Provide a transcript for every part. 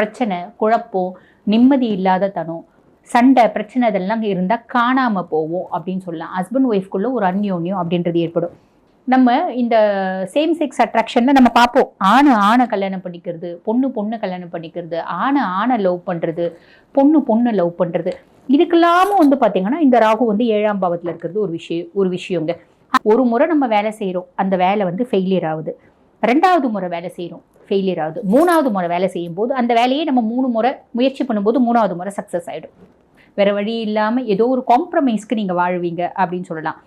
பிரச்சனை குழப்பம் நிம்மதி இல்லாத தனம் சண்டை பிரச்சனை இதெல்லாம் இருந்தால் காணாமல் போவோம் அப்படின்னு சொல்லலாம். ஹஸ்பண்ட் ஒய்ஃப்குள்ளே ஒரு அந்யோன்யம் அப்படின்றது ஏற்படும். நம்ம இந்த சேம் செக்ஸ் அட்ராக்ஷனில் நம்ம பார்ப்போம். ஆணை ஆணை கல்யாணம் பண்ணிக்கிறது பொண்ணு பொண்ணு கல்யாணம் பண்ணிக்கிறது ஆணை ஆணை லவ் பண்ணுறது பொண்ணு பொண்ணு லவ் பண்ணுறது இதுக்கெல்லாமும் வந்து பார்த்தீங்கன்னா இந்த ராகு வந்து ஏழாம் பாவத்தில் இருக்கிறது ஒரு விஷயம் ஒரு விஷயங்க. ஒரு முறை நம்ம வேலை செய்கிறோம் அந்த வேலை வந்து ஃபெயிலியர் ஆகுது. ரெண்டாவது முறை வேலை செய்கிறோம் ஃபெயிலியர் ஆகுது. மூணாவது முறை வேலை செய்யும் போது அந்த வேலையை நம்ம மூணு முறை முயற்சி பண்ணும்போது மூணாவது முறை சக்ஸஸ் ஆகிடும் வேறு வழி இல்லாமல் ஏதோ ஒரு காம்ப்ரமைஸ்க்கு நீங்கள் வாழ்வீங்க அப்படின்னு சொல்லலாம்.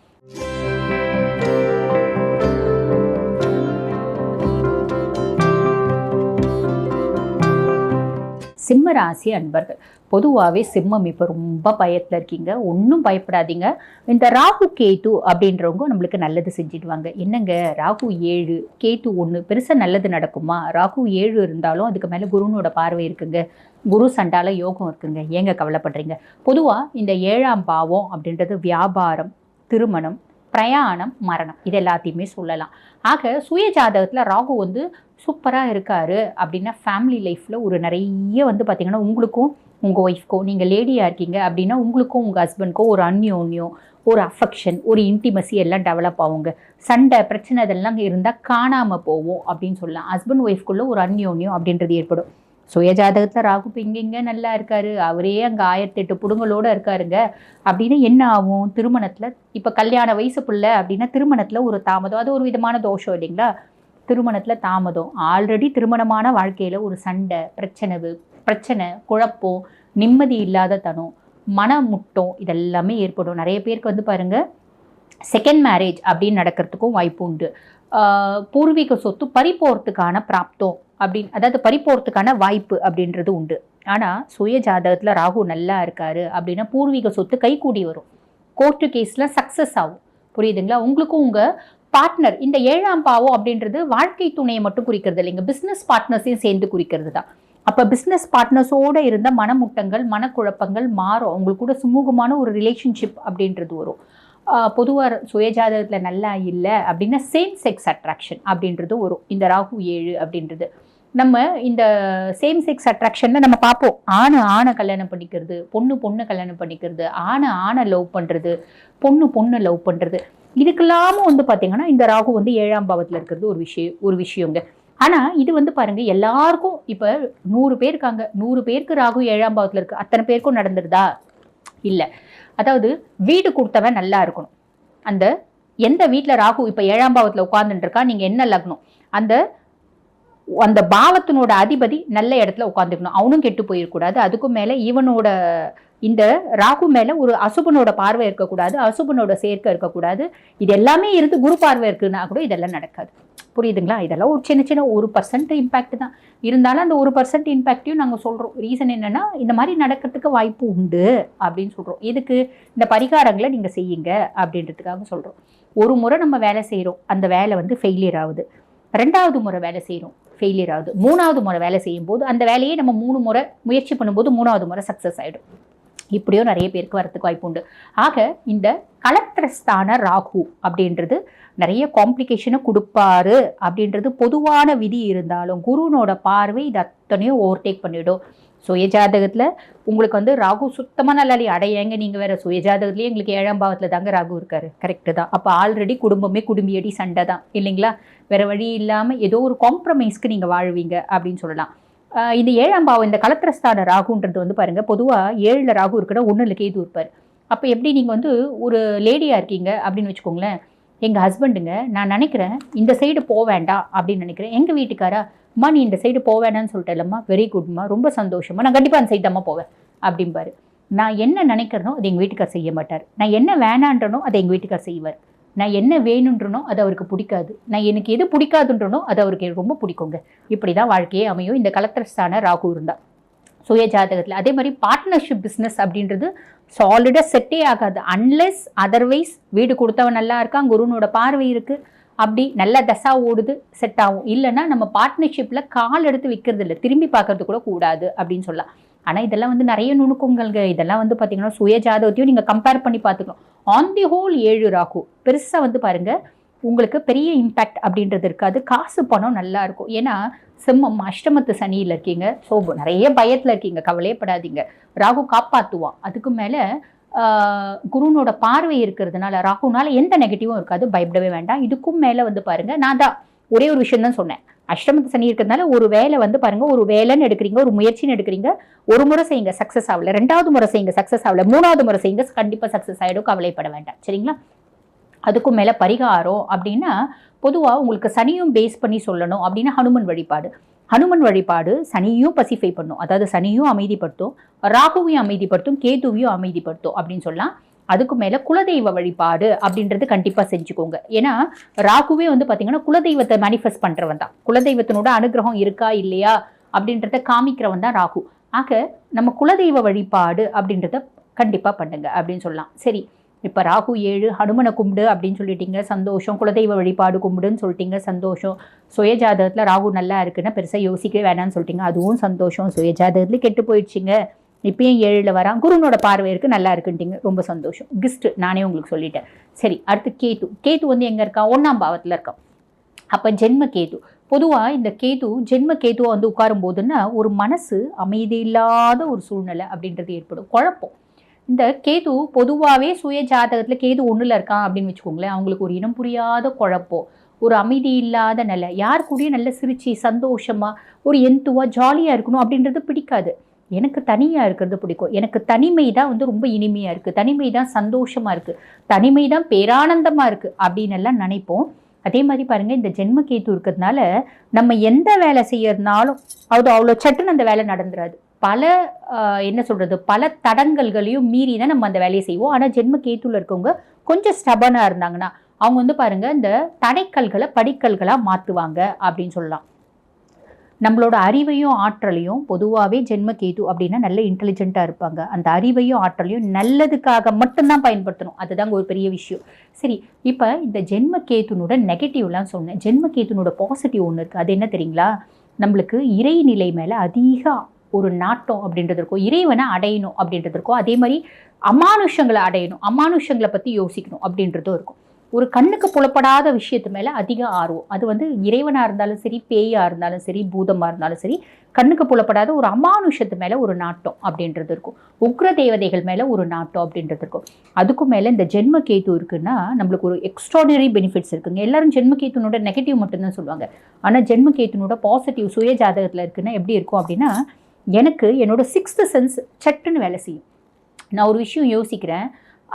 சிம்ம ராசி அன்பர்கள். பொதுவாகவே சிம்மம் இப்போ ரொம்ப பயத்தில் இருக்கீங்க. ஒன்றும் பயப்படாதீங்க. இந்த ராகு கேது அப்படின்றவங்க நம்மளுக்கு நல்லது செஞ்சிடுவாங்க. என்னங்க? ராகு ஏழு கேது ஒன்று பெருசாக நல்லது நடக்குமா? ராகு ஏழு இருந்தாலும் அதுக்கு மேலே குருனோட பார்வை இருக்குங்க. குரு சண்டால யோகம் இருக்குங்க. ஏங்க கவலைப்படுறீங்க? பொதுவாக இந்த ஏழாம் பாவம் அப்படின்றது வியாபாரம் திருமணம் பிரயாணம் மரணம். இது எல்லாத்தையுமே சொல்லலாம். ஆக சுய ஜாதகத்தில் ராகு வந்து சூப்பராக இருக்கார் அப்படின்னா ஃபேமிலி லைஃப்பில் ஒரு நிறைய வந்து பார்த்திங்கன்னா உங்களுக்கும் உங்கள் ஒய்ஃப்க்கோ நீங்கள் லேடியாக இருக்கீங்க அப்படின்னா உங்களுக்கும் உங்கள் ஹஸ்பண்ட்க்கோ ஒரு அந்யோன்யம் ஒரு அஃபெக்ஷன் ஒரு இன்டிமசி எல்லாம் டெவலப் ஆகுங்க. சண்டை பிரச்சனை இதெல்லாம் இருந்தால் காணாமல் போவோம் அப்படின்னு சொல்லலாம். ஹஸ்பண்ட் ஒய்ஃப்குள்ளே ஒரு அந்யோன்யம் அப்படின்றது ஏற்படும். சுயஜாதகத்தில் ராகு இப்போ இங்கே நல்லா இருக்காரு அவரே அங்கே ஆயிரத்தி எட்டு புடுங்களோடு இருக்காருங்க அப்படின்னு என்ன ஆகும்? திருமணத்தில் இப்போ கல்யாண வயசு பிள்ளை அப்படின்னா திருமணத்தில் ஒரு தாமதம் அது ஒரு விதமான தோஷம் இல்லைங்களா? திருமணத்தில் தாமதம். ஆல்ரெடி திருமணமான வாழ்க்கையில் ஒரு சண்டை பிரச்சனை பிரச்சனை குழப்பம் நிம்மதி இல்லாத தனம் மனமுட்டம் இதெல்லாமே ஏற்படும். நிறைய பேருக்கு வந்து பாருங்கள் செகண்ட் மேரேஜ் அப்படின்னு நடக்கிறதுக்கும் வாய்ப்பு உண்டு. பூர்வீக சொத்து பறிப்போகிறதுக்கான பிராப்தம் அப்படின்னு அதாவது பறிப்போகிறதுக்கான வாய்ப்பு அப்படின்றது உண்டு. ஆனால் சுய ஜாதகத்தில் ராகு நல்லா இருக்காரு அப்படின்னா பூர்வீக சொத்து கைகூடி வரும். கோர்ட்டு கேஸில் சக்ஸஸ் ஆகும். புரியுதுங்களா? உங்களுக்கும் உங்கள் பார்ட்னர் இந்த ஏழாம் பாவம் அப்படின்றது வாழ்க்கை துணையை மட்டும் குறிக்கிறது இல்லைங்க. பிஸ்னஸ் பார்ட்னர்ஸையும் சேர்ந்து குறிக்கிறது தான். அப்போ பிஸ்னஸ் பார்ட்னர்ஸோடு இருந்த மனமுட்டங்கள் மனக்குழப்பங்கள் மாறும். அவங்களுக்கு கூட சுமூகமான ஒரு ரிலேஷன்ஷிப் அப்படின்றது வரும். பொதுவாக சுயஜாதகத்தில் நல்லா இல்லை அப்படின்னா சேம் செக்ஸ் அட்ராக்ஷன் அப்படின்றது வரும். இந்த ராகு ஏழு அப்படின்றது. நம்ம இந்த சேம் செக்ஸ் அட்ராக்ஷனில் நம்ம பார்ப்போம். ஆணை ஆணை கல்யாணம் பண்ணிக்கிறது பொண்ணு பொண்ணு கல்யாணம் பண்ணிக்கிறது ஆணை ஆணை லவ் பண்ணுறது பொண்ணு பொண்ணு லவ் பண்ணுறது இதுக்கெல்லாமும் வந்து பார்த்தீங்கன்னா இந்த ராகு வந்து ஏழாம் பாவத்தில் இருக்கிறது ஒரு விஷயம் ஒரு விஷயங்க. ஆனால் இது வந்து பாருங்கள் எல்லாருக்கும் இப்போ நூறு பேர் இருக்காங்க. நூறு பேருக்கு ராகு ஏழாம் பாவத்தில் இருக்குது அத்தனை பேருக்கும் நடந்துருதா? இல்லை. அதாவது வீடு கொடுத்தவன் நல்லா இருக்கணும். அந்த எந்த வீட்டில் ராகு இப்போ ஏழாம் பாவத்தில் உட்காந்துட்டுருக்கா நீங்கள் என்ன லக்னம்? அந்த அந்த பாவத்தினோட அதிபதி நல்ல இடத்துல உட்காந்துக்கணும் அவனும் கெட்டு போயிடக்கூடாது அதுக்கும் மேலே இவனோட இந்த ராகு மேலே ஒரு அசுபனோட பார்வை இருக்கக்கூடாது அசுபனோட சேர்க்கை இருக்கக்கூடாது. இது எல்லாமே இருந்து குரு பார்வை இருக்குன்னா கூட இதெல்லாம் நடக்காது. புரியுதுங்களா? இதெல்லாம் ஒரு சின்ன சின்ன ஒரு பர்சன்ட் இம்பேக்ட் தான். இருந்தாலும் அந்த ஒரு பர்சன்ட் இம்பேக்டையும் நாங்கள் சொல்கிறோம் ரீசன் என்னென்னா இந்த மாதிரி நடக்கிறதுக்கு வாய்ப்பு உண்டு அப்படின்னு சொல்கிறோம் இதுக்கு இந்த பரிகாரங்களை நீங்கள் செய்யுங்க அப்படின்றதுக்காக சொல்கிறோம் ஒரு முறை நம்ம வேலை செய்கிறோம் அந்த வேலை வந்து ஃபெயிலியர் ஆகுது. ரெண்டாவது முறை வேலை செய்கிறோம் ஃபெயிலியர் ஆகுது. மூணாவது முறை வேலை செய்யும் போது அந்த வேலையை நம்ம மூணு முறை முயற்சி பண்ணும்போது மூணாவது முறை சக்ஸஸ் ஆகிடும் இப்படியோ நிறைய பேருக்கு வரத்துக்கு வாய்ப்பு உண்டு. ஆக இந்த கலத்திரஸ்தான ராகு அப்படின்றது நிறைய காம்ப்ளிகேஷனை கொடுப்பாரு அப்படின்றது பொதுவான விதி இருந்தாலும் குருனோட பார்வை இது அத்தனையும் ஓவர்டேக் பண்ணிவிடும் சுயஜாதகத்தில் உங்களுக்கு வந்து ராகு சுத்தமாக நல்லாலி அடையங்க. நீங்கள் வேறு சுயஜாதகத்துலேயே எங்களுக்கு ஏழாம் பாவத்தில் தாங்க ராகு இருக்காரு. கரெக்டு தான். அப்போ ஆல்ரெடி குடும்பமே குடும்பியடி சண்டை தான். இல்லைங்களா? வேறு வழி இல்லாமல் ஏதோ ஒரு காம்ப்ரமைஸ்க்கு நீங்கள் வாழ்வீங்க அப்படின்னு சொல்லலாம். இது இந்த ஏழாம் பாவம் இந்த கலத்திரஸ்தான ராகுன்றது வந்து பாருங்க பொதுவாக ஏழில் ராகு இருக்கிற ஒன்றில் கேது இருப்பார். அப்போ எப்படி நீங்கள் வந்து ஒரு லேடியாக இருக்கீங்க அப்படின்னு வச்சுக்கோங்களேன் எங்கள் ஹஸ்பண்டுங்க நான் நினைக்கிறேன் இந்த சைடு போக வேண்டாம் அப்படின்னு நினைக்கிறேன். எங்கள் வீட்டுக்காரா அம்மா நீ இந்த சைடு போக வேணாம்னு சொல்லிட்டேல்லம்மா வெரி குட்மா ரொம்ப சந்தோஷமா நான் கண்டிப்பாக அந்த சைடு தாம்மா போவேன் அப்படிம்பாரு. நான் என்ன நினைக்கிறனோ அதை எங்கள் வீட்டுக்கார் செய்ய மாட்டார். நான் என்ன வேணான்றனோ அதை எங்கள் வீட்டுக்கார் செய்வார். நான் என்ன வேணுன்றனோ அது அவருக்கு பிடிக்காது. நான் எனக்கு எது பிடிக்காதுன்றனோ அது அவருக்கு ரொம்ப பிடிக்குங்க. இப்படி தான் வாழ்க்கையே அமையும். இந்த கலத்திரஸ்தான ராகு இருந்தால் சுய ஜாதகத்தில் அதே மாதிரி பார்ட்னர்ஷிப் பிஸ்னஸ் அப்படின்றது சாலிடாக செட்டே ஆகாது. அன்லெஸ் அதர்வைஸ் வீடு கொடுத்தவன் நல்லா இருக்கான் குருனோட பார்வை இருக்குது அப்படி நல்ல தசா ஓடுது செட் ஆகும். இல்லைன்னா நம்ம பார்ட்னர்ஷிப்பில் கால் எடுத்து விற்கிறது இல்லை திரும்பி பார்க்கறது கூட கூடாது அப்படின்னு சொல்லலாம். ஆனால் இதெல்லாம் வந்து நிறைய நுணுக்கங்கள்ங்க. இதெல்லாம் வந்து பார்த்தீங்கன்னா சுய ஜாதகத்தையும் நீங்கள் கம்பேர் பண்ணி பார்த்துக்கலாம். ஆன் தி ஹோல் ஏழு ராகு. பெருசாக வந்து பாருங்கள் உங்களுக்கு பெரிய இம்பேக்ட் அப்படின்றது இருக்காது. காசு பணம் நல்லா இருக்கும். ஏன்னா சிம்மம் அஷ்டமத்து சனியில் இருக்கீங்க. ஸோ நிறைய பயத்தில் இருக்கீங்க. கவலையப்படாதீங்க. ராகு காப்பாற்றுவான் அதுக்கு மேலே குருனோட பார்வை இருக்கிறதுனால ராகுனால எந்த நெகட்டிவும் இருக்காது. பயப்படவே வேண்டாம். இதுக்கும் மேலே வந்து பாருங்கள் நான் தான். ஒரே ஒரு விஷயம் தான் சொன்னேன். அஷ்டமத்து சனி இருக்கிறதுனால ஒரு வேலை வந்து பாருங்க ஒரு வேலைன்னு எடுக்கிறீங்க ஒரு முயற்சின்னு எடுக்கிறீங்க ஒரு முறை செய்யுங்க சக்ஸஸ் ஆகல ரெண்டாவது முறை செய்யுங்க சக்ஸஸ் ஆகல மூணாவது முறை செய்யுங்க கண்டிப்பாக சக்ஸஸ் ஆகிடும் கவலைப்பட வேண்டாம். சரிங்களா? அதுக்கும் மேலே பரிகாரம் அப்படின்னா பொதுவாக உங்களுக்கு சனியும் பேஸ் பண்ணி சொல்லணும் அப்படின்னா ஹனுமன் வழிபாடு. ஹனுமன் வழிபாடு சனியும் பசிஃபை பண்ணும். அதாவது சனியும் அமைதிப்படுத்தும் ராகுவையும் அமைதிப்படுத்தும் கேதுவையும் அமைதிப்படுத்தும் அப்படின்னு சொல்லலாம். அதுக்கு மேலே குலதெய்வ வழிபாடு அப்படின்றது கண்டிப்பாக செஞ்சுக்கோங்க. ஏன்னா ராகுவே வந்து பார்த்தீங்கன்னா குலதெய்வத்தை மேனிஃபெஸ்ட் பண்ணுறவன் தான். குலதெய்வத்தினோட அனுகிரகம் இருக்கா இல்லையா அப்படின்றத காமிக்கிறவன் தான் ராகு. ஆக நம்ம குலதெய்வ வழிபாடு அப்படின்றத கண்டிப்பாக பண்ணுங்க அப்படின்னு சொல்லலாம். சரி இப்போ ராகு ஏழு ஹனுமனை கும்பிடு அப்படின்னு சொல்லிட்டீங்க சந்தோஷம். குலதெய்வ வழிபாடு கும்பிடுன்னு சொல்லிட்டீங்க சந்தோஷம். சுயஜாதகத்தில் ராகு நல்லா இருக்குன்னா பெருசாக யோசிக்கவே வேணாம்னு சொல்லிட்டீங்க அதுவும் சந்தோஷம். சுயஜாதகத்துலேயும் கெட்டு போயிடுச்சிங்க. இப்பயும் ஏழில் வரான். குருனோட பார்வை நல்லா இருக்குன்ட்டிங்க. ரொம்ப சந்தோஷம். கிஸ்ட் நானே உங்களுக்கு சொல்லிட்டேன். சரி அடுத்து கேது. கேது வந்து எங்கே இருக்கான் ஒன்றாம் பாவத்தில் இருக்கான் அப்போ ஜென்ம கேது. பொதுவாக இந்த கேது ஜென்ம கேதுவை வந்து உட்காரும் போதுன்னா ஒரு மனசு அமைதி இல்லாத ஒரு சூழ்நிலை அப்படின்றது ஏற்படும். குழப்பம். இந்த கேது பொதுவாகவே சுய ஜாதகத்தில் கேது ஒன்றில் இருக்கான் அப்படின்னு வச்சுக்கோங்களேன். அவங்களுக்கு ஒரு இனம் புரியாத குழப்பம். ஒரு அமைதி இல்லாத நிலை. யார் கூடயும் நல்ல சிரிச்சு சந்தோஷமாக ஒரு எந்துவாக ஜாலியாக இருக்கணும் அப்படின்றது பிடிக்காது. எனக்கு தனியாக இருக்கிறது பிடிக்கும். எனக்கு தனிமை தான் வந்து ரொம்ப இனிமையாக இருக்குது தனிமை தான் சந்தோஷமாக இருக்குது தனிமை தான் பேரானந்தமாக இருக்குது அப்படின்னு எல்லாம் நினைப்போம். அதே மாதிரி பாருங்கள் இந்த ஜென்மகேத்து இருக்கிறதுனால நம்ம எந்த வேலை செய்யறதுனாலும் அது அவ்வளோ சட்டுன்னு அந்த வேலை நடந்துராது. பல என்ன சொல்கிறது பல தடங்கல்களையும் மீறி தான் நம்ம அந்த வேலையை செய்வோம். ஆனால் ஜென்ம இருக்கவங்க கொஞ்சம் ஸ்டபனாக இருந்தாங்கன்னா அவங்க வந்து பாருங்கள் இந்த தடைக்கல்களை படிக்கல்களாக மாற்றுவாங்க அப்படின்னு சொல்லலாம். நம்மளோட அறிவையும் ஆற்றலையும் பொதுவாகவே ஜென்மகேது அப்படின்னா நல்ல இன்டெலிஜென்ட்டாக இருப்பாங்க. அந்த அறிவையும் ஆற்றலையும் நல்லதுக்காக மட்டும்தான் பயன்படுத்தணும். அதுதாங்க ஒரு பெரிய விஷயம். சரி இப்போ இந்த ஜென்மகேத்துனோட நெகட்டிவ்லாம் சொன்னேன். ஜென்மகேத்துனோட பாசிட்டிவ் ஒன்று இருக்குது அது என்ன தெரியுங்களா? நம்மளுக்கு இறைநிலை மேலே அதிக ஒரு நாட்டம் அப்படின்றது இருக்கும். இறைவனை அடையணும் அப்படின்றது இருக்கும். அதே மாதிரி அமானுஷங்களை அடையணும். அமானுஷங்களை பற்றி யோசிக்கணும் அப்படின்றதும் இருக்கும். ஒரு கண்ணுக்கு புலப்படாத விஷயத்து மேலே அதிக ஆர்வம். அது வந்து இறைவனாக இருந்தாலும் சரி பேயாக இருந்தாலும் சரி பூதமாக இருந்தாலும் சரி கண்ணுக்கு புலப்படாத ஒரு அமானுஷத்து மேலே ஒரு நாட்டம் அப்படின்றது இருக்கும். உக்ர தேவதைகள் மேலே ஒரு நாட்டம் அப்படின்றது இருக்கும். அதுக்கும் மேலே இந்த ஜென்ம கேத்து இருக்குன்னா நம்மளுக்கு ஒரு எக்ஸ்ட்ராடனரி பெனிஃபிட்ஸ் இருக்குங்க. எல்லாரும் ஜென்ம கேத்துனோட நெகட்டிவ் மட்டும்தான் சொல்லுவாங்க. ஆனால் ஜென்ம கேத்துனோட பாசிட்டிவ் சுய ஜாதகத்தில் இருக்குன்னா எப்படி இருக்கும் அப்படின்னா எனக்கு என்னோட சிக்ஸ்த்து சென்ஸ் சட்டுன்னு வேலை செய்யும். நான் ஒரு விஷயம் யோசிக்கிறேன்.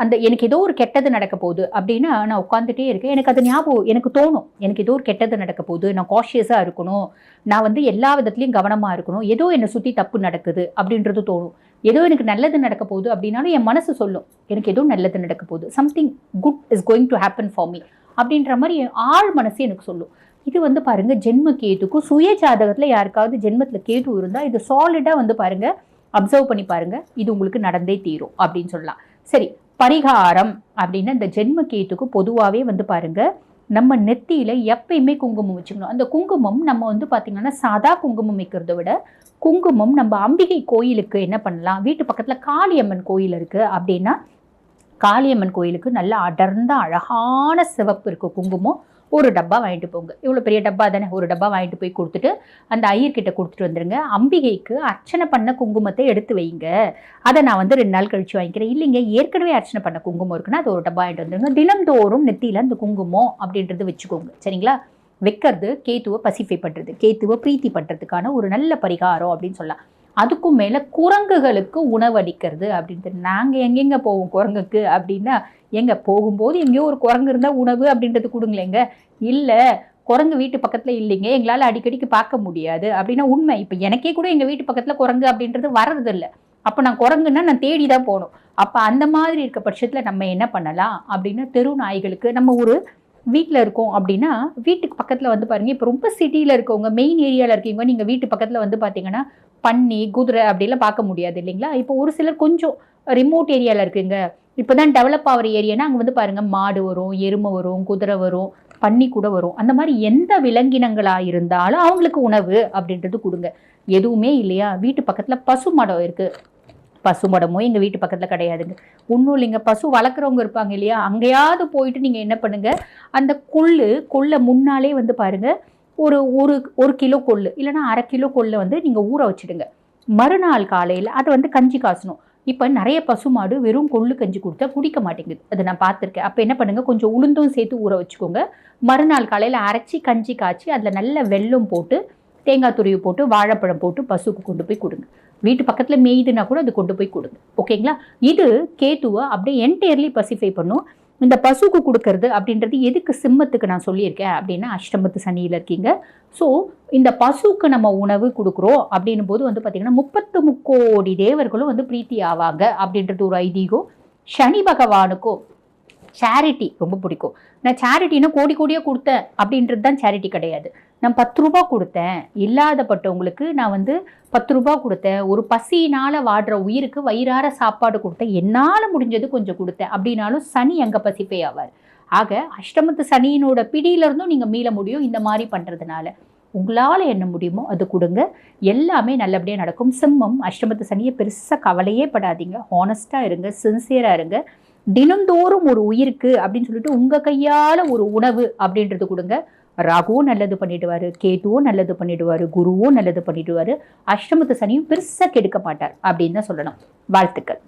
அந்த எனக்கு ஏதோ ஒரு கெட்டது நடக்க போகுது அப்படின்னா நான் உட்காந்துட்டே இருக்கேன். எனக்கு அது ஞாபகம் எனக்கு தோணும். எனக்கு ஏதோ ஒரு கெட்டது நடக்க போகுது. நான் காஷியஸாக இருக்கணும். நான் வந்து எல்லா விதத்துலையும் கவனமாக இருக்கணும். ஏதோ என்னை சுற்றி தப்பு நடக்குது அப்படின்றது தோணும். ஏதோ எனக்கு நல்லது நடக்க போகுது அப்படின்னாலும் என் மனசு சொல்லும். எனக்கு ஏதோ நல்லது நடக்க போகுது. Something good is going to happen for me அப்படின்ற மாதிரி என் ஆள் மனசு எனக்கு சொல்லும். இது வந்து பாருங்க ஜென்ம கேதுக்கும் சுய ஜாதகத்தில் யாருக்காவது ஜென்மத்தில் கேது இருந்தால் இது சாலிடாக வந்து பாருங்க அப்சர்வ் பண்ணி பாருங்க. இது உங்களுக்கு நடந்தே தீரும் அப்படின்னு சொல்லலாம். சரி பரிகாரம் அப்படின்னா இந்த ஜென்ம கேத்துக்கு பொதுவாகவே வந்து பாருங்க நம்ம நெத்தியில் எப்பயுமே குங்குமம் வச்சுக்கணும். அந்த குங்குமம் நம்ம வந்து பார்த்திங்கன்னா சாதா குங்குமம் வைக்கிறத விட குங்குமம் நம்ம அம்பிகை கோயிலுக்கு என்ன பண்ணலாம்? வீட்டு பக்கத்தில் காளியம்மன் கோயில் இருக்குது அப்படின்னா காளியம்மன் கோயிலுக்கு நல்ல அடர்ந்த அழகான சிவப்பு இருக்குது குங்குமம். ஒரு டப்பா வாங்கிட்டு போங்க. இவ்வளோ பெரிய டப்பா தானே? ஒரு டப்பா வாங்கிட்டு போய் கொடுத்துட்டு அந்த ஐயர்கிட்ட கொடுத்துட்டு வந்துருங்க. அம்பிகைக்கு அர்ச்சனை பண்ண குங்குமத்தை எடுத்து வைங்க. அதை நான் வந்து ரெண்டு நாள் கழித்து வாங்கிக்கிறேன். இல்லைங்க ஏற்கனவே அர்ச்சனை பண்ண குங்குமம் இருக்குன்னா அது ஒரு டப்பா வாங்கிட்டு வந்துடுங்க தினந்தோறும் நெத்தியில் அந்த குங்குமம் அப்படின்றது வச்சுக்கோங்க. சரிங்களா? வைக்கிறது கேத்துவை பசிஃபை பண்ணுறது கேத்துவை பிரீத்தி பண்ணுறதுக்கான ஒரு நல்ல பரிகாரம் அப்படின்னு சொல்லலாம். அதுக்கும் மேலே குரங்குகளுக்கு உணவளிக்கிறது அப்படின்ட்டு. நாங்கள் எங்கெங்க போவோம் குரங்குக்கு அப்படின்னா எங்கே போகும்போது எங்கேயோ ஒரு குரங்கு இருந்தால் உணவு அப்படின்றது கொடுங்களேங்க. இல்லை குரங்கு வீட்டு பக்கத்தில் இல்லைங்க. எங்களால் அடிக்கடிக்கு பார்க்க முடியாது அப்படின்னா உண்மை. இப்போ எனக்கே கூட எங்கள் வீட்டு பக்கத்தில் குரங்கு அப்படின்றது வர்றதில்ல. அப்போ நான் குரங்குன்னா நான் தேடி தான் போகணும் அப்போ அந்த மாதிரி இருக்க பட்சத்தில் நம்ம என்ன பண்ணலாம் அப்படின்னா தெரு நாய்களுக்கு நம்ம ஒரு வீட்டில் இருக்கோம் அப்படின்னா வீட்டுக்கு பக்கத்தில் வந்து பாருங்கள் இப்போ ரொம்ப சிட்டியில் இருக்கவங்க மெயின் ஏரியாவில் இருக்கீங்க நீங்கள் வீட்டு பக்கத்தில் வந்து பார்த்தீங்கன்னா பன்னி குதிரை அப்படிலாம் பார்க்க முடியாது இல்லைங்களா? இப்போ ஒரு சிலர் கொஞ்சம் ரிமோட் ஏரியாவில் இருக்குங்க. இப்போ தான் டெவலப் ஆகிற ஏரியானா அங்கே வந்து பாருங்கள் மாடு வரும் எருமை வரும் குதிரை வரும் பன்னி கூட வரும். அந்த மாதிரி எந்த விலங்கினங்களாக இருந்தாலும் அவங்களுக்கு உணவு அப்படின்றது கொடுங்க. எதுவுமே இல்லையா? வீட்டு பக்கத்தில் பசு மடம் இருக்குது பசுமடமோ எங்கள் வீட்டு பக்கத்தில் கிடையாதுங்க. ஒன்றும் இல்லைங்க. பசு வளர்க்குறவங்க இருப்பாங்க இல்லையா? அங்கேயாவது போயிட்டு நீங்கள் என்ன பண்ணுங்கள் அந்த கொள்ளு கொள்ளை முன்னாலே வந்து பாருங்கள் ஒரு ஒரு ஒரு கிலோ கொள்ளு இல்லைன்னா அரை கிலோ கொள்ளு வந்து நீங்கள் ஊற வச்சிடுங்க. மறுநாள் காலையில் அதை வந்து கஞ்சி காசணும். இப்போ நிறைய பசுமாடு வெறும் கொள்ளு கஞ்சி கொடுத்தா குடிக்க மாட்டேங்குது. அதை நான் பார்த்துருக்கேன். அப்போ என்ன பண்ணுங்கள் கொஞ்சம் உளுந்தும் சேர்த்து ஊற வச்சுக்கோங்க. மறுநாள் காலையில் அரைச்சி கஞ்சி காய்ச்சி அதில் நல்ல வெல்லம் போட்டு தேங்காய் துருவி போட்டு வாழைப்பழம் போட்டு பசுக்கு கொண்டு போய் கொடுங்க. வீட்டு பக்கத்தில் மேய்துனா கூட அது கொண்டு போய் கொடுங்க. ஓகேங்களா? இது கேத்துவை அப்படியே என்டையர்லி பசிஃபை பண்ணும். இந்த பசுக்கு கொடுக்கறது அப்படின்றது எதுக்கு சிம்மத்துக்கு நான் சொல்லியிருக்கேன் அப்படின்னா அஷ்டமத்து சனியில் இருக்கீங்க. ஸோ இந்த பசுக்கு நம்ம உணவு கொடுக்குறோம் அப்படின்னும் போது வந்து பார்த்திங்கன்னா முப்பத்து முக்கோடி தேவர்களும் வந்து பிரீத்தி ஆவாங்க அப்படின்றது ஒரு ஐதீகம். சனி பகவானுக்கும் சேரிட்டி ரொம்ப பிடிக்கும். நான் சேரிட்டினா கோடி கோடியாக கொடுத்தேன் அப்படின்றது தான் சேரிட்டி கிடையாது. நான் பத்து ரூபா கொடுத்தேன். இல்லாதப்பட்டவங்களுக்கு நான் வந்து பத்து ரூபா கொடுத்தேன். ஒரு பசியினால் வாடுற உயிருக்கு வயிறார சாப்பாடு கொடுத்தேன். என்னால் முடிஞ்சது கொஞ்சம் கொடுத்தேன். அப்படின்னாலும் சனி எங்கே பசிப்பே ஆவார். ஆக அஷ்டமத்து சனியினோட பிடியிலிருந்தும் நீங்கள் மீள முடியும் இந்த மாதிரி பண்ணுறதுனால உங்களால் என்ன முடியுமோ அது கொடுங்க. எல்லாமே நல்லபடியாக நடக்கும். சிம்மம் அஷ்டமத்து சனியை பெருசாக கவலையே படாதீங்க. ஹானஸ்ட்டாக இருங்க சின்சியராக இருங்க. தினந்தோறும் ஒரு உயிருக்கு அப்படின்னு சொல்லிட்டு உங்கள் கையால் ஒரு உணவு அப்படின்றது கொடுங்க. ராகுவும் நல்லது பண்ணிடுவார் கேதுவும் நல்லது பண்ணிடுவார் குருவும் நல்லது பண்ணிடுவார். அஷ்டமத்து சனியும் பெருசாக கெடுக்க மாட்டார் அப்படின்னு தான் சொல்லணும். வாழ்த்துக்கள்.